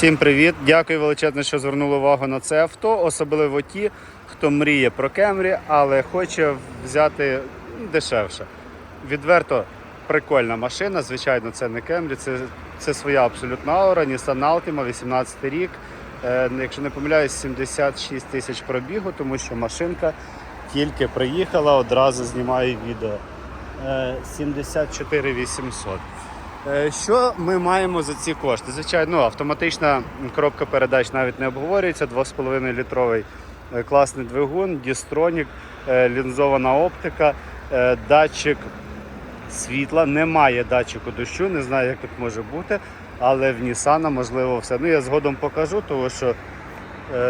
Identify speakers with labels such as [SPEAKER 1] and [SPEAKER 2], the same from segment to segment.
[SPEAKER 1] Всім привіт! Дякую величезно, що звернули увагу на це авто, особливо ті, хто мріє про Кемрі, але хоче взяти дешевше. Відверто прикольна машина. Звичайно, це не Кемрі, це, це своя абсолютна аура, Nissan Altima, 18 рік. Е, якщо не помиляюсь, 76 тисяч пробігу, тому що машинка тільки приїхала, одразу знімаю відео. Е, 74 800. Е, Що ми маємо за ці кошти? Звичайно, автоматична коробка передач навіть не обговорюється. 2,5 літровий е, класний двигун, дістронік, е, лінзована оптика, датчик світла. Немає датчику дощу, не знаю, як тут може бути, але в Nissan можливо все. Ну я згодом покажу, тому що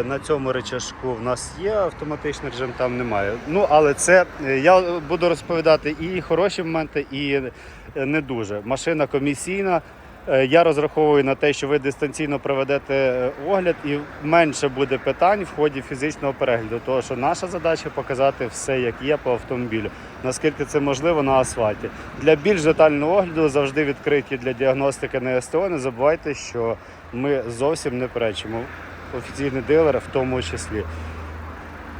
[SPEAKER 1] на цьому речашку в нас є автоматичний режим, там немає. Ну, але це е, я буду розповідати і хороші моменти, і е, не дуже. Машина комісійна. Е, Я розраховую на те, що ви дистанційно проведете е, огляд і менше буде питань в ході фізичного перегляду. Тому що наша задача показати все, як є по автомобілю, наскільки це можливо на асфальті. Для більш детального огляду завжди відкриті для діагностики на СТО. Не забувайте, що ми зовсім не перечимо. Офіційний дилер в тому числі.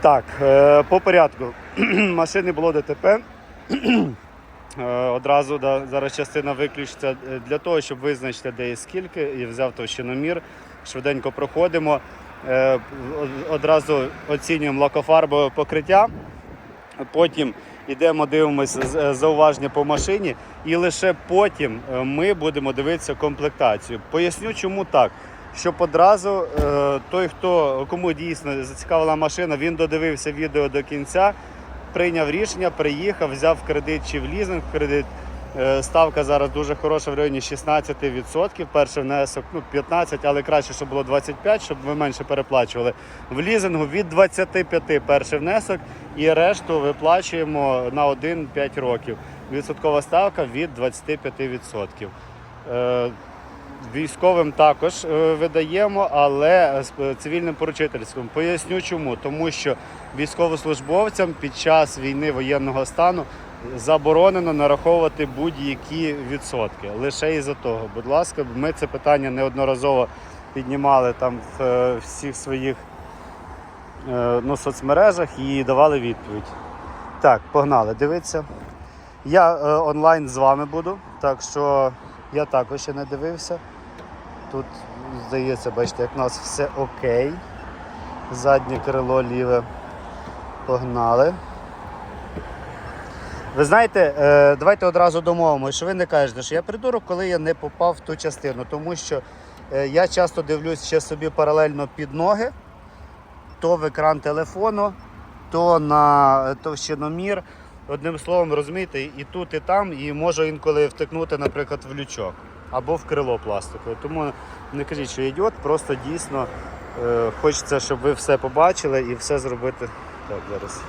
[SPEAKER 1] Так, е, по порядку. Машини було ДТП. Е, Одразу да, зараз частина виключиться е, для того, щоб визначити, де і скільки, і взяв товщиномір. Швиденько проходимо. Одразу оцінюємо лакофарбове покриття. Потім йдемо, дивимося зауваження по машині, і лише потім ми будемо дивитися комплектацію. Поясню, чому так. Щоб одразу е, той, хто кому дійсно зацікавила машина, він додивився відео до кінця, прийняв рішення, приїхав, взяв кредит чи в лізинг кредит. Е, Ставка зараз дуже хороша в районі 16%. Перший внесок ну, 15, але краще, щоб було 25, щоб ви менше переплачували. В лізингу від 25 перший внесок і решту виплачуємо на 1-5 років. Відсоткова ставка від 25%. Військовим також е, видаємо, але з е, цивільним поручительством. Поясню чому. Тому що військовослужбовцям під час війни воєнного стану заборонено нараховувати будь-які відсотки. Лише із-за того. Будь ласка, ми це питання неодноразово піднімали там в е, всіх своїх ну, соцмережах і давали відповідь. Так, погнали, дивіться. Я онлайн з вами буду, так що я також ще не дивився. Тут, здається, бачите, як у нас все окей. Заднє крило ліве. Погнали. Ви знаєте, е, давайте одразу домовимося, що ви не кажете, що я придурок, коли я не попав в ту частину, тому що е, я часто дивлюсь ще собі паралельно під ноги, то в екран телефону, то на товщиномір. Одним словом, розумієте, і тут, і там, і можу інколи втикнути, наприклад, в лючок або в крило пластикове. Тому не кажіть, що ідіот, просто дійсно е, хочеться, щоб ви все побачили і все зробити. Так, зараз.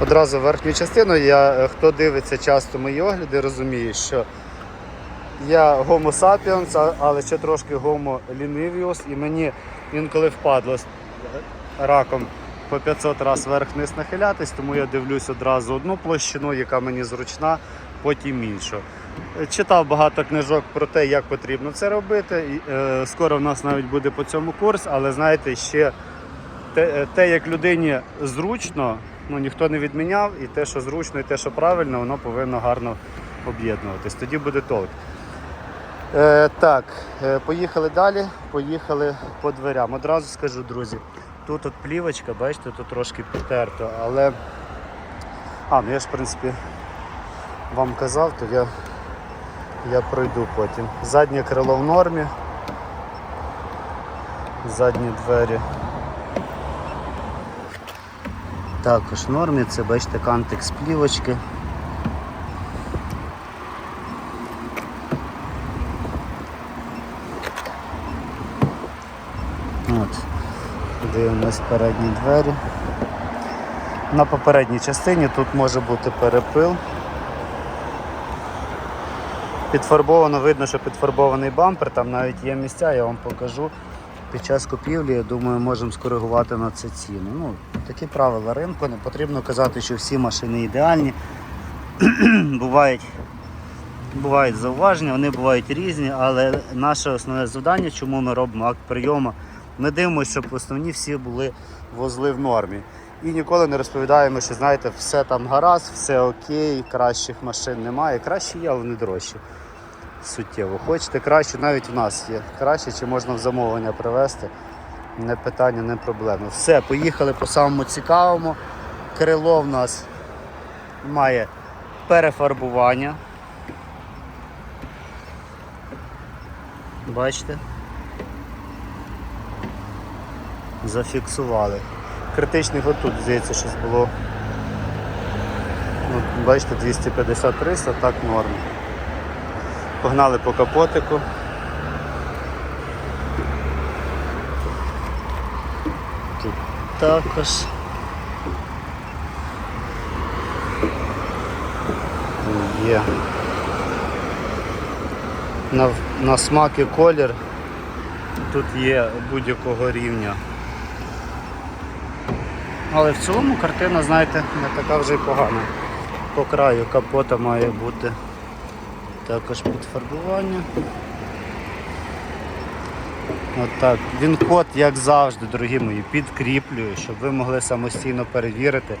[SPEAKER 1] Одразу верхню частину. Я, е, хто дивиться часто мої огляди, розуміє, що я Homo sapiens, але ще трошки Homo lenivius, і мені інколи впадло раком по 500 разів вверх-вниз нахилятись, тому я дивлюсь одразу одну площину, яка мені зручна, потім іншу. Читав багато книжок про те, як потрібно це робити. Е, Скоро в нас навіть буде по цьому курс, але знаєте, ще те, е, те, як людині зручно, ну ніхто не відміняв, і те, що зручно, і те, що правильно, воно повинно гарно об'єднуватись. Тоді буде толк. Е, так, е, поїхали далі, поїхали по дверям. Одразу скажу, друзі, тут от плівочка, бачите, тут трошки потерто, але. А, ну я ж в принципі вам казав, то я, я пройду потім. Заднє крило в нормі. Задні двері. Також в нормі, це бачите кантик з плівочки. От. Дивимось передні двері. На попередній частині тут може бути перепил. Підфарбовано, видно, що підфарбований бампер, там навіть є місця, я вам покажу. Під час купівлі, я думаю, можемо скоригувати на це ціну. Ну, такі правила ринку, не потрібно казати, що всі машини ідеальні. Бувають
[SPEAKER 2] бувають зауваження, вони бувають різні, але наше основне завдання, чому ми робимо акт прийому, ми дивимося, щоб основні всі були
[SPEAKER 1] вузли в нормі. І ніколи не розповідаємо, що знаєте, все там гаразд, все окей, кращих машин немає. Кращі є, але вони дорожчі. Суттєво. Хочете краще, навіть у нас є. Краще, чи можна в замовлення привезти. Не питання, не проблема. Все, поїхали по самому цікавому. Крило в нас має перефарбування. Бачите? Зафіксували. Критичних отут, здається, щось було. Ну, бачите, 250-300, так норм. Погнали по капотику.
[SPEAKER 2] тут також.
[SPEAKER 1] Є. На, на смак і колір тут є будь-якого рівня. Але в цілому картина, знаєте, не така вже й погана. По краю капота має бути також підфарбування. Отак. Він код, як завжди, дорогі мої, підкріплюю, щоб ви могли самостійно перевірити.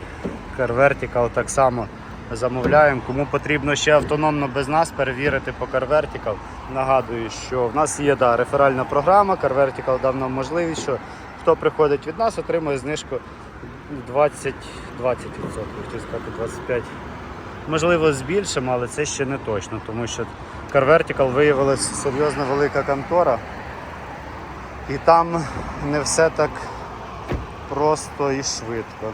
[SPEAKER 1] Vertical так само замовляємо. Кому потрібно ще автономно без нас перевірити по Vertical. Нагадую, що в нас є да, реферальна програма, Vertical дав нам можливість, що хто приходить від нас, отримує знижку 20, 20%, хотів сказати 25%. Можливо, збільшимо, але це ще не точно, тому що Car Vertical виявилася серйозно велика контора. І там не все так просто і швидко.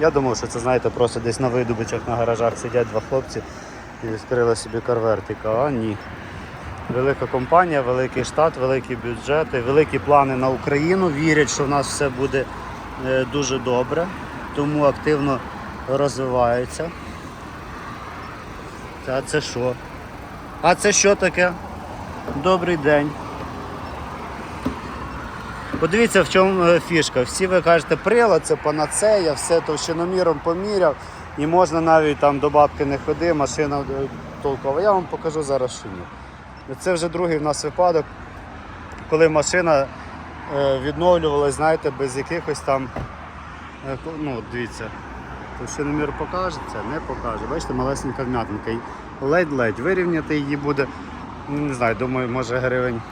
[SPEAKER 1] Я думав, що це, знаєте, просто десь на видобичах на гаражах сидять два хлопці і відкрили собі карвертика, а ні. Велика компанія, великий штат, великі бюджети, великі плани на Україну. Вірять, що в нас все буде дуже добре, тому активно розвиваються. А це що? А це що таке? Добрий день. Подивіться, в чому е, фішка. Всі ви кажете, прилад, це панацея, все товщиноміром поміряв, і можна навіть там до бабки не ходи, машина е, толкова. Я вам покажу зараз, ні. Це вже другий в нас випадок, коли машина е, відновлювалась, знаєте, без якихось там. е, Ну, дивіться, товщиномір покаже це, не покаже. Бачите, малесенька вм'ятинка. Ледь-ледь вирівняти її буде, ну, не знаю, думаю, може гривень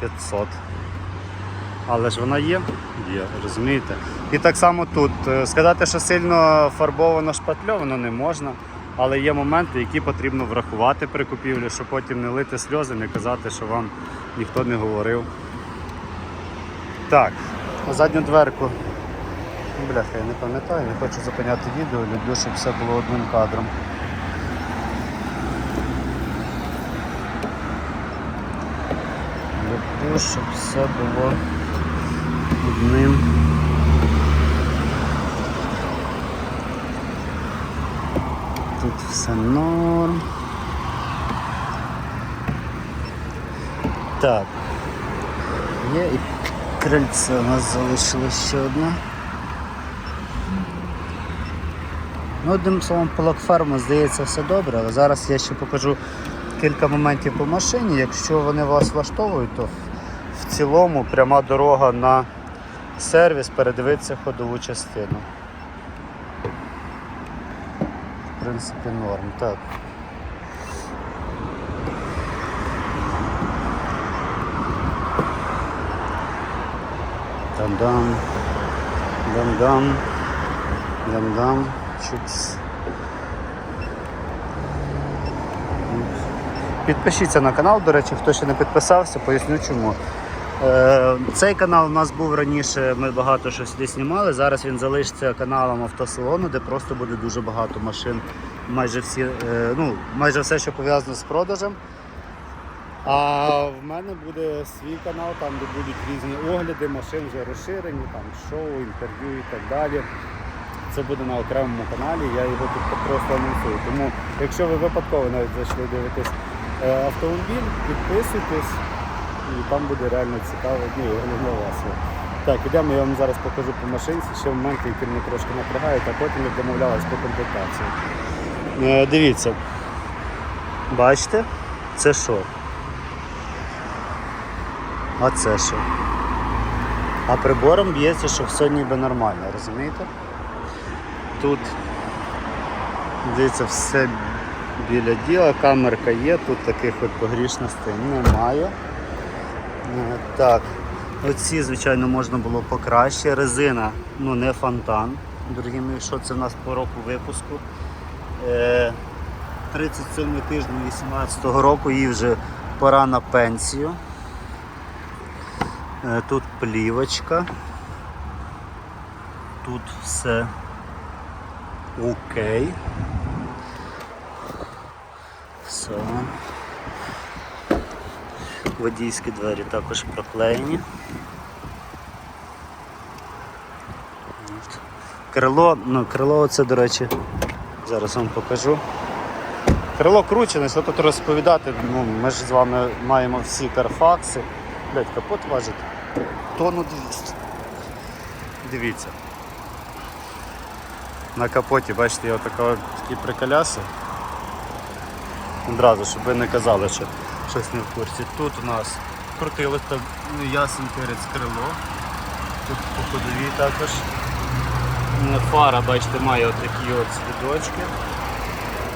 [SPEAKER 1] 500. Але ж вона є? Є, розумієте? І так само тут. Е, Сказати, що сильно фарбовано шпатльовано не можна, але є моменти, які потрібно врахувати при купівлі, щоб потім не лити сльози, не казати, що вам ніхто не говорив. Так, задню дверку. Бляха, я не пам'ятаю, не хочу зупиняти відео, люблю, щоб все було одним кадром. Люблю, щоб все було одним. Тут все норм. Так. Є і крильце у нас залишилось ще одне. Ну, одним словом, по лакфарму, здається, все добре, але зараз я ще покажу кілька моментів по машині. Якщо вони вас влаштовують, то в цілому пряма дорога на сервіс передивитися ходову частину. В принципі, норм. Так. Дам-дам. Дам-дам. Дам-дам. Чукс. Підпишіться на канал, до речі, хто ще не підписався, поясню чому. Е, Цей канал у нас був раніше, ми багато що сюди знімали. Зараз він залишиться каналом автосалону, де просто буде дуже багато машин. Майже всі, е, ну, майже все, що пов'язано з продажем. А в мене буде свій канал, там де будуть різні огляди, машин вже розширені, там шоу, інтерв'ю і так далі. Це буде на окремому каналі, я його тут просто анонсую. Тому, якщо ви випадково навіть зайшли дивитись е, автомобіль, підписуйтесь і там буде реально цікаво, ну і головне вас. Так, ідемо, я вам зараз покажу по машинці, ще моменти, які мене трошки напрягають, а потім як домовлялись по комплектації. Е, дивіться,
[SPEAKER 2] Бачите? Це що? А це що? А прибором б'ється, що все ніби нормально, розумієте? Тут дивіться, все біля діла, камерка є, тут таких от погрішностей немає. Е, Так, оці, звичайно, можна було покраще. Резина, ну не фонтан. Дорогі мої, що це в нас по року випуску? Е, 37 тиждень 18 року, їй вже пора на пенсію. Е, Тут плівочка. Тут все окей. Все. Водійські двері також проклеєні. Крило, ну крило це, до речі, зараз вам покажу. Крило кручене, що тут розповідати. Ну, ми ж з вами маємо всі карфакси. Блять, капот важить тонну 200. Дивіться. На капоті, бачите, є такі приколяси. Одразу, щоб ви не казали, що щось не в курсі. Тут у нас ну, ясен перець крило. Тут по ходовій також. Фара, бачите, має отакі от слідочки.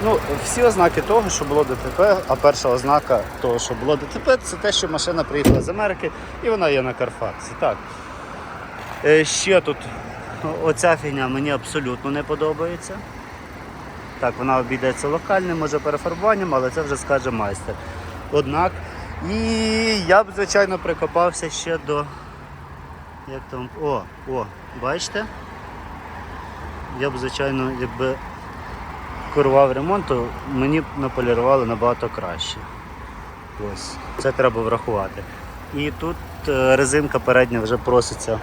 [SPEAKER 2] Ну, всі ознаки того, що було ДТП, а перша ознака того, що було ДТП, це те, що машина приїхала з Америки і вона є на Карфаксі. Так. Е, ще тут оця фігня мені абсолютно не подобається. Так, вона обійдеться локальним, може перефарбуванням, але це вже скаже майстер. Однак, і я б, звичайно, прикопався ще до. Як там. О, о, бачите? Я б, звичайно, якби керував ремонт, то мені наполірували набагато краще. Ось, це треба врахувати. І тут е, резинка передня вже проситься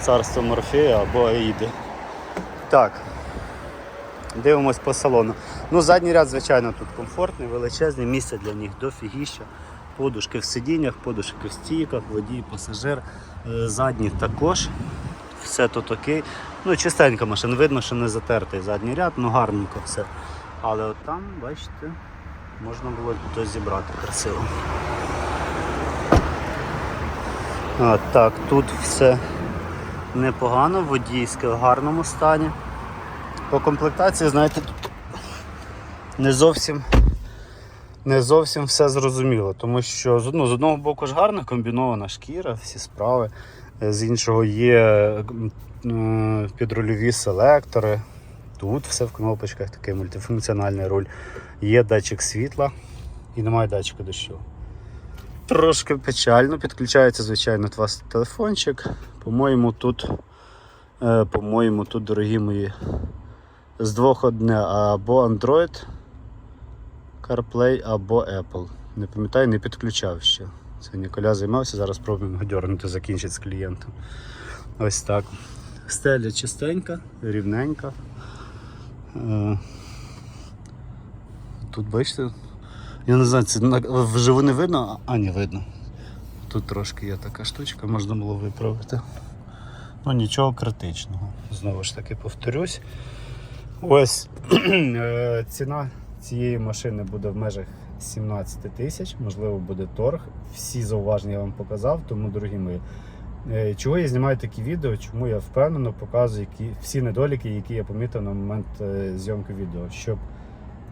[SPEAKER 2] царство Морфея або Аїди. Так. Дивимось по салону. Ну, задній ряд, звичайно, тут комфортний, величезний, місце для них дофігіща. Подушки в сидіннях, подушки в стійках, водій, пасажир. Е, Задній також. Все тут окей. Ну, чистенька машина, видно, що не затертий задній ряд, ну гарненько все. Але от там, бачите, можна було то зібрати красиво. А, так, тут все непогано, водійське в гарному стані. По комплектації, знаєте, тут не зовсім, не зовсім все зрозуміло, тому що ну, з одного боку ж гарна комбінована шкіра, всі справи, з іншого є е, підрульові селектори. Тут все в кнопочках, такий мультифункціональний руль. Є датчик світла і немає датчика дощу. Трошки печально, підключається, звичайно, у вас телефончик. По-моєму, тут, е, по-моєму, тут, дорогі мої, з двох одне або Android CarPlay, або Apple. Не пам'ятаю, не підключав ще. Це Ніколя займався, зараз пробуємо дьорнути, закінчить з клієнтом. Ось так. Стеля чистенька, рівненька. Е, Тут бачите, я не знаю, це вживу не видно, а ні, видно. Тут трошки є така штучка, можна було виправити. Ну нічого критичного. Знову ж таки повторюсь. Ось е, ціна цієї машини буде в межах 17 тисяч, можливо, буде торг. Всі зауваження я вам показав, тому, дорогі мої. е, Чого я знімаю такі відео, чому я впевнено показую які, всі недоліки, які я помітив на момент е, зйомки відео. Щоб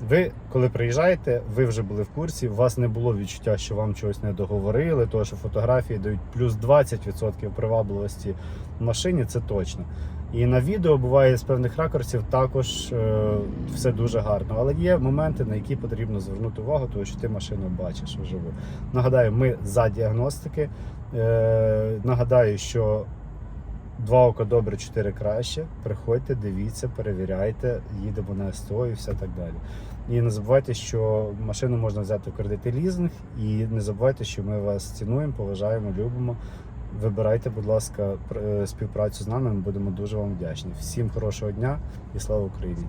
[SPEAKER 2] ви, коли приїжджаєте, ви вже були в курсі, у вас не було відчуття, що вам чогось не договорили, тому що фотографії дають плюс 20% привабливості в машині, це точно. І на відео буває з певних ракурсів також е, все дуже гарно. Але є моменти, на які потрібно звернути увагу, тому що ти машину бачиш вживу. Нагадаю, ми за діагностики. Е, нагадаю, що два ока добре, чотири краще. Приходьте, дивіться, перевіряйте, їдемо на СТО і все так далі. І не забувайте, що машину можна взяти в кредит і лізинг, і не забувайте, що ми вас цінуємо, поважаємо, любимо. Вибирайте, будь ласка, е, співпрацю з нами. Ми будемо дуже вам вдячні. Всім хорошого дня і слава Україні!